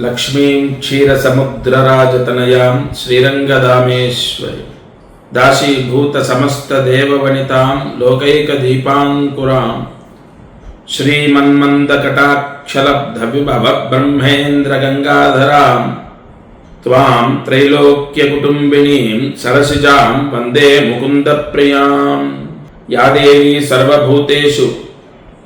లక్ష్మీం క్షీరసముద్రరాజతనయాం శ్రీరంగదామేశ్వరి దాశీభూత సమస్త దేవవనితాం లోకైక దీపాంకురాం శ్రీమన్మందకటాక్షలబ్ధ విభవ బ్రహ్మేంద్ర గంగాధరాం త్వాం త్రైలోక్యకుటుంబినీం సరసిజాం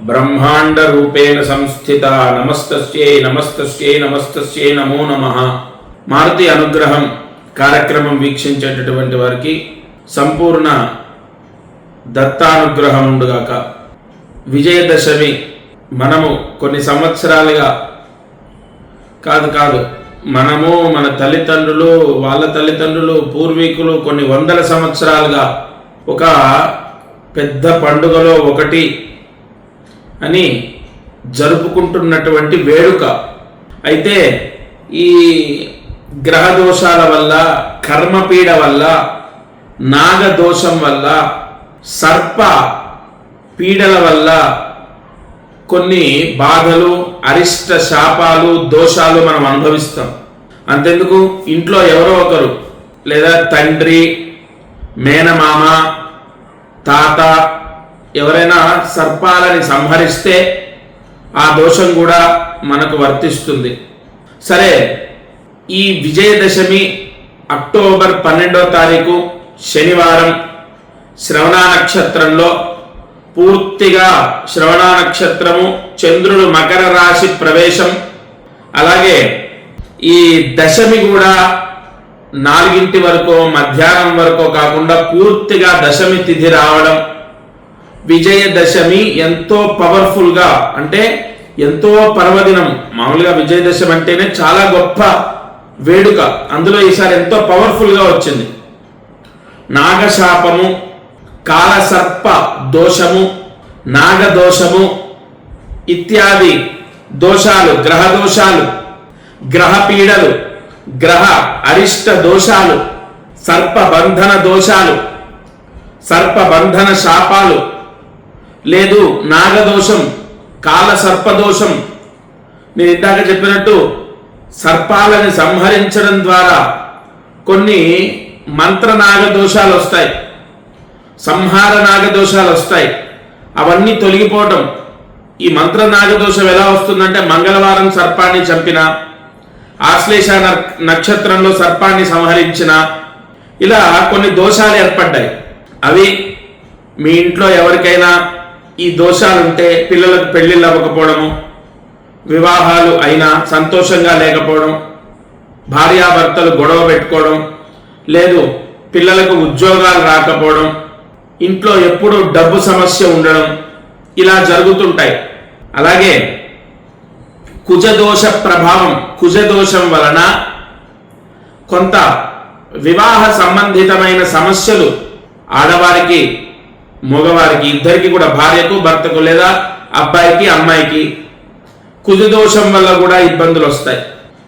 బ్రహ్మాండరూపేణ సంస్థిత నమస్తస్యై నమస్తస్యై నమస్తస్యై నమో నమ. మారుతి అనుగ్రహం కార్యక్రమం వీక్షించేటటువంటి వారికి సంపూర్ణ దత్తానుగ్రహం ఉండుగాక. విజయదశమి మనము కొన్ని సంవత్సరాలుగా కాదు కాదు. మనము మన తల్లిదండ్రులు వాళ్ళ తల్లిదండ్రులు పూర్వీకులు కొన్ని వందల సంవత్సరాలుగా ఒక పెద్ద పండుగలో ఒకటి అని జరుపుకుంటున్నటువంటి వేడుక. అయితే ఈ గ్రహ దోషాల వల్ల కర్మపీడ వల్ల నాగదోషం వల్ల సర్ప పీడల వల్ల కొన్ని బాధలు అరిష్ట శాపాలు దోషాలు మనం అనుభవిస్తాం. అంతెందుకు? ఇంట్లో ఎవరో ఒకరు లేదా తండ్రి మేనమామ తాత ఎవరైనా సర్పాలని సంహరిస్తే ఆ దోషం కూడా మనకు వర్తిస్తుంది. సరే ఈ విజయదశమి అక్టోబర్ పన్నెండో తారీఖు శనివారం శ్రవణ నక్షత్రంలో పూర్తిగా శ్రవణ నక్షత్రము చంద్రుడు మకర రాశి ప్రవేశం అలాగే ఈ దశమి కూడా నాలుగింటి వరకు మధ్యాహ్నం వరకు కాకుండా పూర్తిగా దశమి తిథి రావడం విజయదశమి ఎంతో పవర్ఫుల్గా అంటే ఎంతో పర్వదినం. మామూలుగా విజయదశమి అంటేనే చాలా గొప్ప వేడుక. అందులో ఈసారి ఎంతో పవర్ఫుల్గా వచ్చింది. నాగశాపము కాలసర్ప దోషము నాగదోషము ఇత్యాది దోషాలు గ్రహ దోషాలు గ్రహ పీడలు గ్రహ అరిష్ట దోషాలు సర్పబంధన దోషాలు సర్పబంధన శాపాలు లేదు నాగదోషం కాల సర్పదోషం నేను ఇందాక చెప్పినట్టు సర్పాలని సంహరించడం ద్వారా కొన్ని మంత్ర నాగదోషాలు వస్తాయి సంహార నాగదోషాలు వస్తాయి. అవన్నీ తొలగిపోవటం. ఈ మంత్ర నాగదోషం ఎలా వస్తుందంటే మంగళవారం సర్పాన్ని చంపిన ఆశ్లేష న- నక్షత్రంలో సర్పాన్ని సంహరించిన ఇలా కొన్ని దోషాలు ఏర్పడ్డాయి. అవి మీ ఇంట్లో ఎవరికైనా ఈ దోషాలు ఉంటే పిల్లలకు పెళ్ళిళ్ళు అవ్వకపోవడము వివాహాలు అయినా సంతోషంగా లేకపోవడం భార్యాభర్తలు గొడవ పెట్టుకోవడం లేదు పిల్లలకు ఉద్యోగాలు రాకపోవడం ఇంట్లో ఎప్పుడూ డబ్బు సమస్య ఉండడం ఇలా జరుగుతుంటాయి. అలాగే కుజదోష ప్రభావం కుజదోషం వలన కొంత వివాహ సంబంధితమైన సమస్యలు ఆడవారికి మగవారికి ఇద్దరికి కూడా భార్యకు భర్తకు లేదా అబ్బాయికి అమ్మాయికి కుజదోషం వల్ల కూడా ఇబ్బందులు వస్తాయి.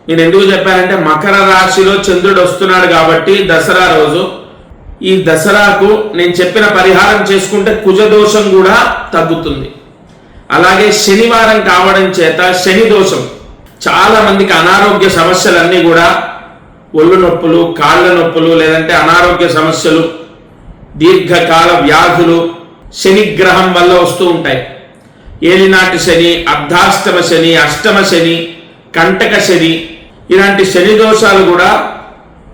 నేను ఎందుకు చెప్పానంటే మకర రాశిలో చంద్రుడు వస్తున్నాడు కాబట్టి దసరా రోజు. ఈ దసరాకు నేను చెప్పిన పరిహారం చేసుకుంటే కుజదోషం కూడా తగ్గుతుంది. అలాగే శనివారం కావడం చేత శని దోషం. చాలా మందికి అనారోగ్య సమస్యలన్నీ కూడా ఒళ్ళు నొప్పులు కాళ్ళ నొప్పులు లేదంటే అనారోగ్య సమస్యలు దీర్ఘకాల వ్యాధులు శని గ్రహం వల్ల వస్తూ ఉంటాయి. ఏలినాటి శని అర్ధాష్టమ శని అష్టమ శని కంటక శని ఇలాంటి శని దోషాలు కూడా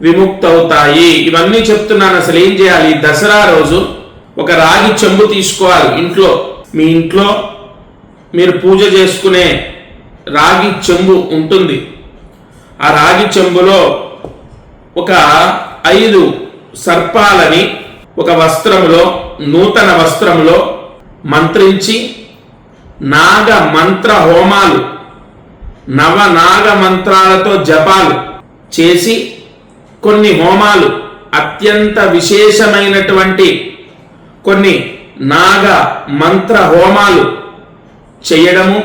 విముక్త అవుతాయి ఇవన్నీ చెప్తున్నాను. అసలు ఏం చేయాలి? దసరా రోజు ఒక రాగి చెంబు తీసుకోవాలి ఇంట్లో. మీ ఇంట్లో మీరు పూజ చేసుకునే రాగి చెంబు ఉంటుంది. ఆ రాగి చెంబులో ఒక ఐదు సర్పాలని ఒక వస్త్రములో నూతన వస్త్రములో మంత్రించి నాగ మంత్ర హోమాలు నవ నాగ మంత్రాలతో జపాలు చేసి కొన్ని హోమాలు అత్యంత విశేషమైనటువంటి కొన్ని నాగ మంత్ర హోమాలు చేయడము.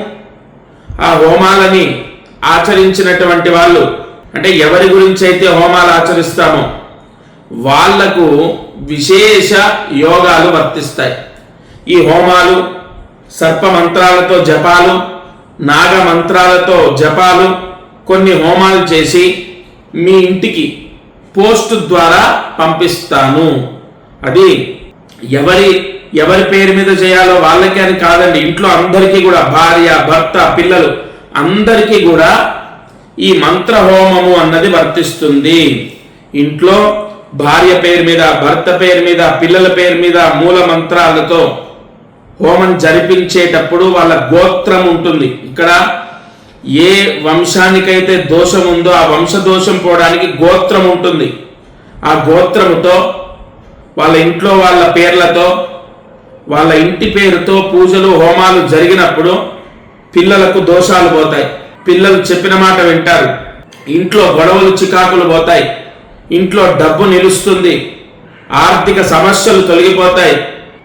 ఆ హోమాలని ఆచరించినటువంటి వాళ్ళు అంటే ఎవరి గురించి అయితే హోమాలు ఆచరిస్తామో వాళ్ళకు విశేష యోగాలు వర్తిస్తాయి. ఈ హోమాలు సర్ప మంత్రాలతో జపాలు నాగ మంత్రాలతో జపాలు కొన్ని హోమాలు చేసి మీ ఇంటికి పోస్ట్ ద్వారా పంపిస్తాను. అది ఎవరి ఎవరి పేరు మీద చేయాలో వాళ్ళకి అని కాదండి ఇంట్లో అందరికీ కూడా భార్య భర్త పిల్లలు అందరికీ కూడా ఈ మంత్ర హోమము అన్నది వర్తిస్తుంది. ఇంట్లో భార్య పేరు మీద భర్త పేరు మీద పిల్లల పేరు మీద మూల మంత్రాలతో హోమం జరిపించేటప్పుడు వాళ్ళ గోత్రం ఉంటుంది. ఇక్కడ ఏ వంశానికైతే దోషం ఉందో ఆ వంశ దోషం పోవడానికి గోత్రం ఉంటుంది. ఆ గోత్రముతో వాళ్ళ ఇంట్లో వాళ్ళ పేర్లతో వాళ్ళ ఇంటి పేరుతో పూజలు హోమాలు జరిగినప్పుడు పిల్లలకు దోషాలు పోతాయి. పిల్లలు చెప్పిన మాట వింటారు. ఇంట్లో గొడవలు చికాకులు పోతాయి. ఇంట్లో డబ్బు నిలుస్తుంది. ఆర్థిక సమస్యలు తొలగిపోతాయి.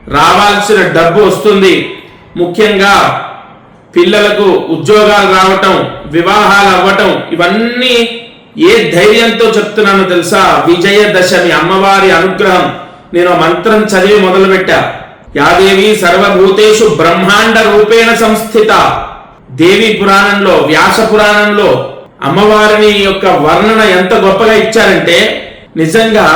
రావాల్సిన డబ్బు వస్తుంది. ముఖ్యంగా పిల్లలకు ఉద్యోగాలు రావటం వివాహాలు అవ్వటం ఇవన్నీ ఏ ధైర్యంతో చెప్తున్నానో తెలుసా? విజయదశమి అమ్మవారి అనుగ్రహం. నేను మంత్రం చదివి మొదలుపెట్టా. యాదేవి సర్వభూతేషు బ్రహ్మాండ రూపేణ సంస్థిత. దేవి పురాణంలో వ్యాస పురాణంలో అమ్మవారిని యొక్క వర్ణన ఎంత గొప్పగా ఇచ్చారంటే నిజంగా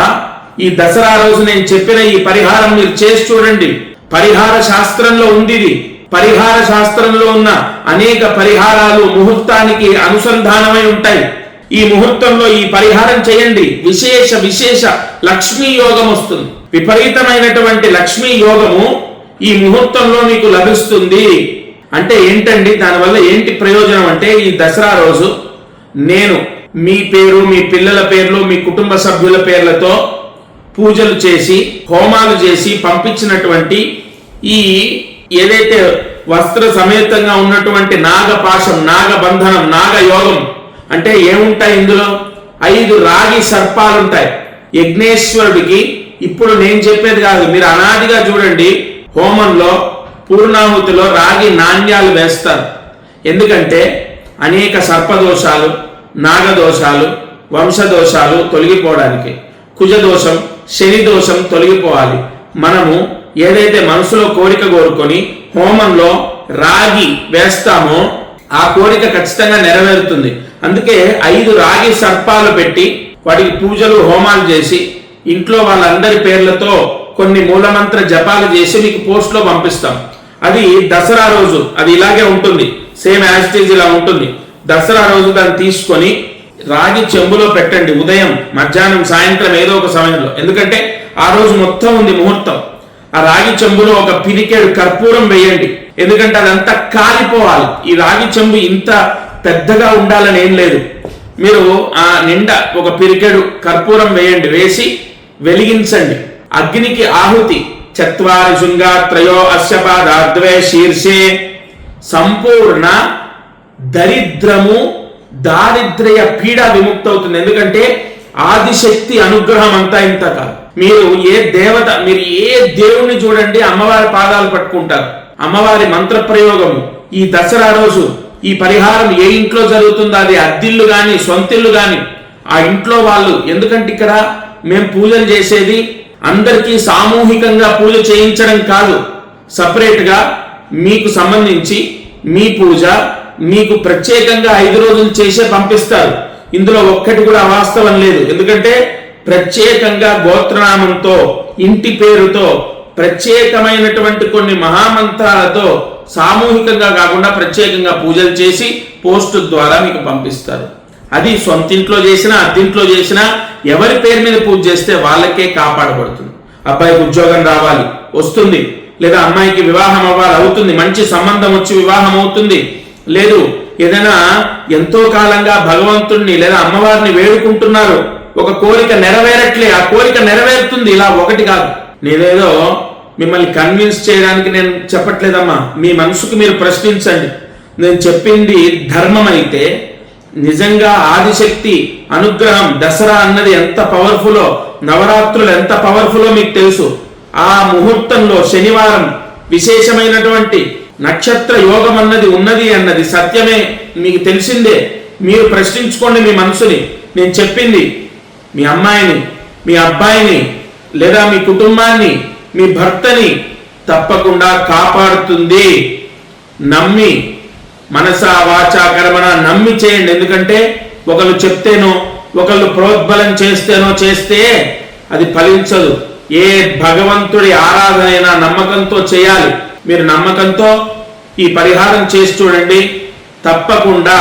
ఈ దసరా రోజు నేను చెప్పిన ఈ పరిహారం మీరు చేసి చూడండి. పరిహార శాస్త్రంలో ఉంది ఇది పరిహార శాస్త్రంలో ఉన్న అనేక పరిహారాలు ముహూర్తానికి అనుసంధానమై ఉంటాయి. ఈ ముహూర్తంలో ఈ పరిహారం చేయండి. విశేష విశేష లక్ష్మీ యోగం వస్తుంది. విపరీతమైనటువంటి లక్ష్మీ యోగము ఈ ముహూర్తంలో మీకు లభిస్తుంది. అంటే ఏంటండి? దానివల్ల ఏంటి ప్రయోజనం అంటే ఈ దసరా రోజు నేను మీ పేరు మీ పిల్లల పేర్లు మీ కుటుంబ సభ్యుల పేర్లతో పూజలు చేసి హోమాలు చేసి పంపించినటువంటి ఈ ఏదైతే వస్త్ర సమేతంగా ఉన్నటువంటి నాగపాశం నాగబంధనం నాగయోగం అంటే ఏముంటాయి ఇందులో? ఐదు రాగి సర్పాలు ఉంటాయి. యజ్ఞేశ్వరుడికి ఇప్పుడు నేను చెప్పేది కాదు మీరు అనాదిగా చూడండి హోమంలో పూర్ణాహుతిలో రాగి నాణ్యాలు వేస్తారు. ఎందుకంటే అనేక సర్పదోషాలు నాగదోషాలు వంశదోషాలు తొలగిపోవడానికి. కుజదోషం శని దోషం తొలగిపోవాలి. మనము ఏదైతే మనసులో కోరిక కోరుకొని హోమంలో రాగి వేస్తామో ఆ కోరిక ఖచ్చితంగా నెరవేరుతుంది. అందుకే ఐదు రాగి సర్పాలు పెట్టి వాటికి పూజలు హోమాలు చేసి ఇంట్లో వాళ్ళందరి పేర్లతో కొన్ని మూలమంత్ర జపాలు చేసి మీకు పోస్ట్లో పంపిస్తాం. అది దసరా రోజు అది ఇలాగే ఉంటుంది. సేమ్ యాజ్ ఇలా ఉంటుంది. దసరా రోజు దాన్ని తీసుకొని రాగి చెంబులో పెట్టండి ఉదయం మధ్యాహ్నం సాయంత్రం ఏదో ఒక సమయంలో. ఎందుకంటే ఆ రోజు మొత్తం ఉంది ముహూర్తం. ఆ రాగి చెంబులో ఒక పిరికేడు కర్పూరం వేయండి. ఎందుకంటే అదంతా కాలిపోవాలి. ఈ రాగి చెంబు ఇంత పెద్దగా ఉండాలని ఏం లేదు. మీరు ఆ నిండా ఒక పిరికెడు కర్పూరం వేయండి వేసి వెలిగించండి. అగ్నికి ఆహుతి. చత్వారి శృంగా త్రయో అశ్యపాదాద్వే శీర్షే. సంపూర్ణ దరిద్రము దారిద్ర్య పీడ విముక్త అవుతుంది ఎందుకంటే ఆదిశక్తి అనుగ్రహం అంతా ఇంత కాదు. మీరు ఏ దేవత మీరు ఏ దేవుణ్ణి చూడండి అమ్మవారి పాదాలు పట్టుకుంటారు. అమ్మవారి మంత్ర ప్రయోగము ఈ దసరా రోజు ఈ పరిహారం ఏ ఇంట్లో జరుగుతుందో అది అద్దిల్లు గాని సొంతిల్లు గాని ఆ ఇంట్లో వాళ్ళు ఎందుకంటే ఇక్కడ మేము పూజలు చేసేది అందరికీ సామూహికంగా పూజ చేయించడం కాదు. సపరేట్గా మీకు సంబంధించి మీ పూజ మీకు ప్రత్యేకంగా ఐదు రోజులు చేసే పంపిస్తారు. ఇందులో ఒక్కటి కూడా అవాస్తవం లేదు. ఎందుకంటే ప్రత్యేకంగా గోత్రనామంతో ఇంటి పేరుతో ప్రత్యేకమైనటువంటి కొన్ని మహామంత్రాలతో సామూహికంగా కాకుండా ప్రత్యేకంగా పూజలు చేసి పోస్టు ద్వారా మీకు పంపిస్తారు. అది సొంతింట్లో చేసినా అద్దింట్లో చేసినా ఎవరి పేరు మీద పూజ చేస్తే వాళ్ళకే కాపాడబడుతుంది. అబ్బాయికి ఉద్యోగం రావాలి వస్తుంది. లేదా అమ్మాయికి వివాహం అవ్వాలి అవుతుంది. మంచి సంబంధం వచ్చి వివాహం అవుతుంది. లేదు ఏదైనా ఎంతో కాలంగా భగవంతుణ్ణి లేదా అమ్మవారిని వేడుకుంటున్నారు ఒక కోరిక నెరవేరట్లే ఆ కోరిక నెరవేరుతుంది ఇలా ఒకటి కాదు. నేనేదో మిమ్మల్ని కన్విన్స్ చేయడానికి నేను చెప్పట్లేదమ్మా మీ మనసుకు మీరు ప్రశ్నించండి. నేను చెప్పింది ధర్మం అయితే నిజంగా ఆదిశక్తి అనుగ్రహం దసరా అన్నది ఎంత పవర్ఫులో నవరాత్రులు ఎంత పవర్ఫుల్లో మీకు తెలుసు. ఆ ముహూర్తంలో శనివారం విశేషమైనటువంటి నక్షత్ర యోగం అన్నది ఉన్నది అన్నది సత్యమే మీకు తెలిసిందే. మీరు ప్రశ్నించుకోండి మీ మనసుని. నేను చెప్పింది మీ అమ్మాయిని మీ అబ్బాయిని లేదా మీ కుటుంబాన్ని మీ భర్తని తప్పకుండా కాపాడుతుంది. నమ్మి మనస వాచా కర్మన నమ్మి చేయండి. ఎందుకంటే ఒకళ్ళు చెప్తేనో ఒకళ్ళు ప్రోద్బలం చేస్తేనో చేస్తే అది ఫలించదు. ఏ భగవంతుడి ఆరాధన నమ్మకంతో చేయాలి. మీరు నమ్మకంతో ఈ పరిహారం చేసి చూడండి. తప్పకుండా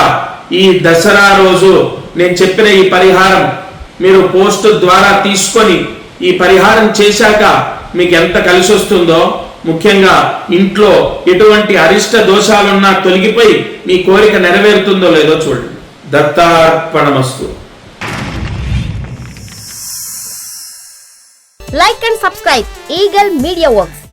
ఈ దసరా రోజు నేను చెప్పిన ఈ పరిహారం మీరు పోస్ట్ ద్వారా తీసుకొని ఈ పరిహారం చేశాక మీకు ఎంత కలిసి వస్తుందో ముఖ్యంగా ఇంట్లో ఎటువంటి అరిష్ట దోషాలున్నా తొలగిపోయి మీ కోరిక నెరవేరుతుందో లేదో చూడండి. దత్తార్పణమస్తు. Like and subscribe Eagle media works